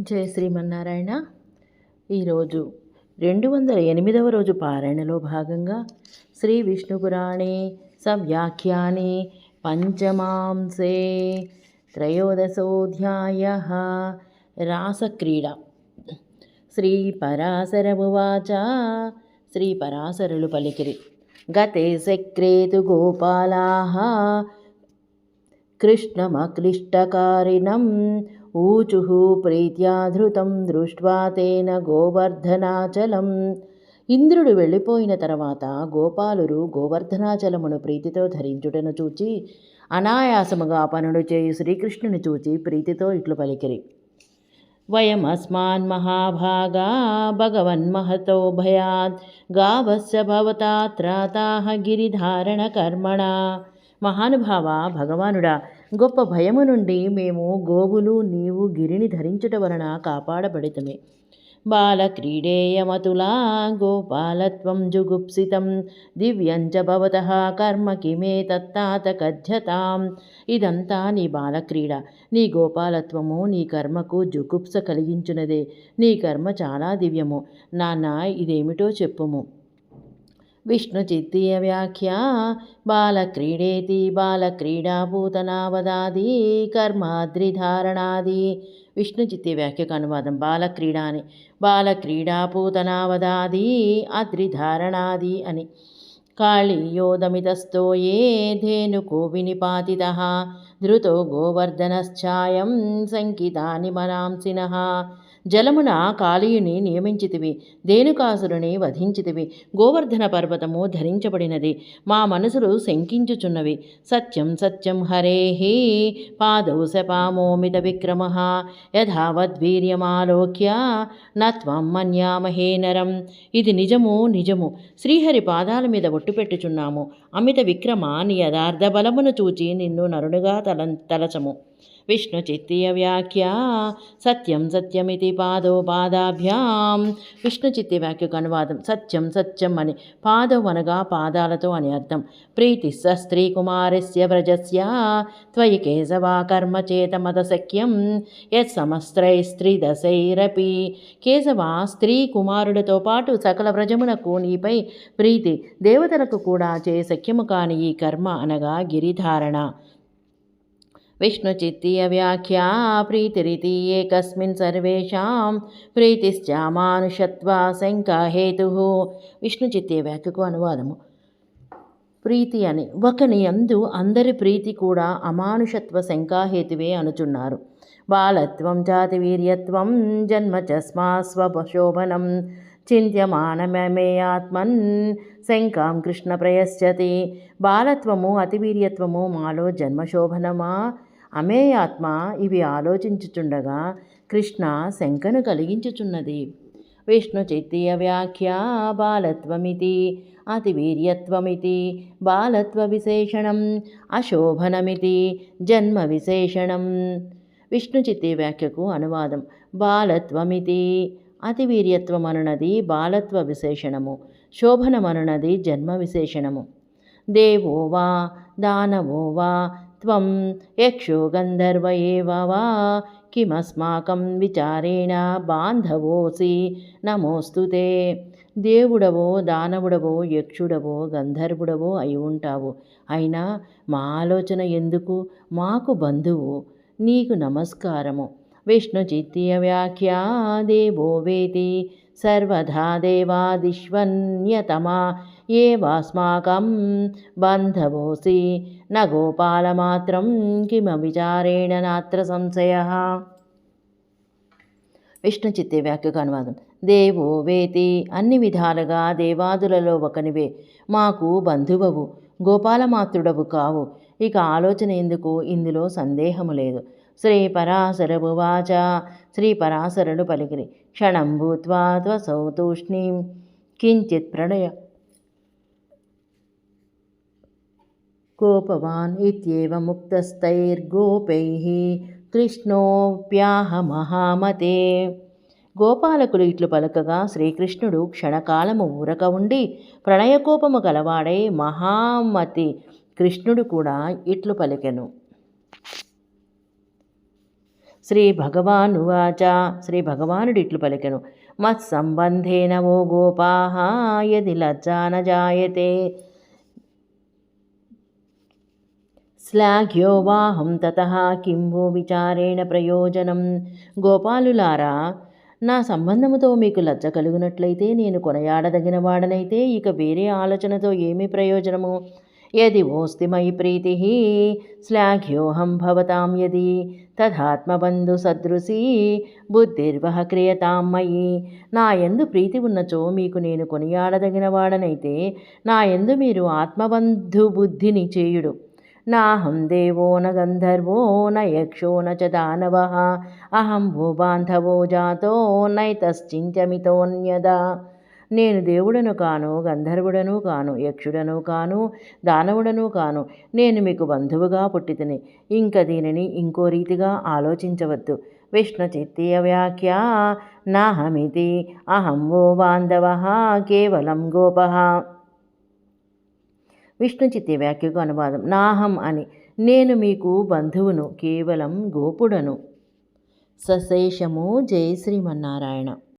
జయ శ్రీమన్నారాయణ. ఈరోజు రెండు వందల ఎనిమిదవ రోజు పారాయణలో భాగంగా శ్రీ విష్ణుపురాణే సవ్యాఖ్యానే పంచమాంసే త్రయోదశోధ్యాయ రాసక్రీడ. శ్రీ పరాశరమువాచ శ్రీ పరాశరులు పలికిరి. గతే సక్రేతు గోపాలా కృష్ణమక్లిష్టకారిణం ఊచుః ప్రీత్యా ధృతం దృష్ట్వా తేన గోవర్ధనాచలం. ఇంద్రుడు వెళ్ళిపోయిన తర్వాత గోపాలురు గోవర్ధనాచలమును ప్రీతితో ధరించుటను చూచి అనాయాసముగా పనులు చేయు శ్రీకృష్ణుని చూచి ప్రీతితో ఇట్లు పలికిరి. వయమస్మాన్ మహాభాగా భగవన్మహతో భయాత్ గావస్య భవతా త్రాతాహ గిరిధారణ కర్మణ. మహానుభావ భగవానుడా గొప్ప భయము నుండి మేము గోవులు నీవు గిరిని ధరించుట వలన కాపాడబడితమే. బాలక్రీడేయమతులా గోపాలత్వం జుగుప్సితం. దివ్యం చ కర్మ కిమే తత్తాత కథ్యతాం ఇదంతా నీ బాలక్రీడ. నీ గోపాలత్వము నీ కర్మకు జుగుప్స కలిగించునదే. నీ కర్మ చాలా దివ్యము. నాన్న ఇదేమిటో చెప్పుము. విష్ణుచిత్తీయ వ్యాఖ్య బాలక్రీడేతి బాలక్రీడాభూతనావదాది కర్మాద్రిధారణాది. విష్ణుచిత్తి వ్యాఖ్యకు అనువాదం బాలక్రీడ అని. బాలక్రీడాభూతనావదాది అద్రిధారణాది అని. కాళీయోదమితస్థో ఏ ధేనుకో వినిపాతిత ధృతో గోవర్ధనశ్చాయం సంకితాని మనాంసినః జలమున కాళీయుని నియమించితివి దేనుకాసురుని వధించితివి గోవర్ధన పర్వతము ధరించబడినది మా మనసులు శంకించుచున్నవి. సత్యం సత్యం హరేహి పాదౌ శపామోమిత విక్రమ యథావద్వీర్యమాలోక్య నత్వం మన్యామహే నరం. ఇది నిజము నిజము శ్రీహరి పాదాల మీద పెట్టుచున్నాము అమిత విక్రమ నీ యథార్థ బలమును చూచి నిన్ను నరుడుగా తల తలచము. విష్ణు చిత్తీయ వ్యాఖ్య సత్యం సత్యమితి పాదో పాదాభ్యాం విష్ణు చిత్తి వ్యాఖ్యకు అనువాదం సత్యం సత్యం అని పాదం అనగా పాదాలతో అని అర్థం. ప్రీతి స స్త్రీ కుమారస్య వ్రజస్య త్వయి కేశవా కర్మ చేత సఖ్యం యత్ సమస్త్రై స్త్రీదశైరపి కేశవ స్త్రీ కుమారుడితో పాటు సకల వ్రజమునకు నీపై ప్రీతి దేవతలకు కూడా చే సఖ్యము కాని ఈ కర్మ అనగా గిరిధారణ. విష్ణుచిత్తీయ వ్యాఖ్యా ప్రీతిరితి ఏకస్మిన్ సర్వేషాం ప్రీతిశ్చ మానుషత్వా శంకాహేతు విష్ణుచిత్తీయ వ్యాఖ్యకు అనువాదము ప్రీతి అని ఒకని అందు అందరి ప్రీతి కూడా అమానుషత్వ శంకాహేతువే అనుచున్నారు. బాలత్వం జాతి వీర్యత్వం జన్మ చస్మా స్వశోభనం చింత్యమానమే ఆత్మన్ శంకాం కృష్ణ ప్రయశ్చతి బాలత్వము అతివీర్యత్వము మాలో జన్మశోభనమా అమేయాత్మ ఇవి ఆలోచించుచుండగా కృష్ణ శంకను కలిగించుచున్నది. విష్ణు చిత్తీయ వ్యాఖ్య బాలత్వమితి అతివీర్యత్వమితి బాలత్వ విశేషణం అశోభనమితి జన్మ విశేషణం. విష్ణు చిత్తీయ వ్యాఖ్యకు అనువాదం బాలత్వమితి అతివీర్యత్వమనున్నది బాలత్వ విశేషణము శోభనమనున్నది జన్మ విశేషణము. దేవో వా దానవో వా త్వం యక్షో గంధర్వ ఏవవా కిమస్మాకం విచారేణ బాంధవోసి నమోస్తు తే దేవుడవో దానవుడవో యక్షుడవో గంధర్వుడవో అయి ఉంటావు. అయినా మా ఆలోచన ఎందుకు? మాకు బంధువు నీకు నమస్కారము. విష్ణు చిత్తీయ వ్యాఖ్యా దేవో వేతి. సర్వదా దేవాదిష్వన్యతమా ఏవాస్మాకం బంధవోసి న గోపాలమాత్రం కిమ విచారేణ నాత్ర సంశయ. విష్ణు చిత్తే వ్యాఖ్యకు అనువాదం. దేవో వేతి అన్ని విధాలుగా దేవాదులలో ఒకనివే. మాకు బంధువవు గోపాలమాత్రుడవు కావు. ఇక ఆలోచన ఎందుకు? ఇందులో సందేహము లేదు. శ్రీ శ్రీపరాశరుడు శ్రీ పరాశరుడు పలికిరి. క్షణం భూత్వా త్వసౌ తూష్ణీం. కించిత్ ప్రణయ గోపవాన్ ఇత్యేవముక్తస్థైర్గోపైః కృష్ణోప్యాహ మహామతే. గోపాలకులు ఇట్లు పలకగా శ్రీకృష్ణుడు క్షణకాలము ఊరక ఉండి ప్రణయకోపము గలవాడై మహామతి కృష్ణుడు కూడా ఇట్లు పలికెను. శ్రీ భగవానువాచ శ్రీ భగవానుడు ఇట్లు పలికెను. మత్సంబంధేన ఓ గోపాహ యది లజ్జా న జాయతే. శ్లాఘ్యో వాహం తత కింభో విచారేణ ప్రయోజనం. గోపాలులారా నా సంబంధముతో మీకు లజ్జ కలుగునట్లయితే నేను కొనయాడదగిన వాడనైతే ఇక వేరే ఆలోచనతో ఏమి ప్రయోజనము? యది ఓస్తి మయి ప్రీతి శ్లాఘ్యోహం భవతాం యది తథాత్మబంధు సదృశీ బుద్ధిర్వహ క్రియతాం మయి నాయందు ప్రీతి ఉన్నచో మీకు నేను కొనియాడదగిన వాడనైతే నాయందు మీరు ఆత్మబంధు బుద్ధిని చేయుడు. నాహం దేవో న గంధర్వో న యక్షో న చ దానవ అహం భూ బాంధవో జాతో నైతశ్చించమితోన్యదా. నేను దేవుడను కాను గంధర్వుడను కాను యక్షుడను కాను దానవుడను కాను. నేను మీకు బంధువుగా పుట్టితిని. ఇంక దీనిని ఇంకో రీతిగా ఆలోచించవద్దు. విష్ణుచిత్తీయ వ్యాఖ్య నాహమితి అహం ఓ బాంధవ కేవలం గోప. విష్ణుచిత్తి వ్యాఖ్యకు అనువాదం. నాహం అని. నేను మీకు బంధువును కేవలం గోపుడను. సశేషము జై శ్రీమన్నారాయణ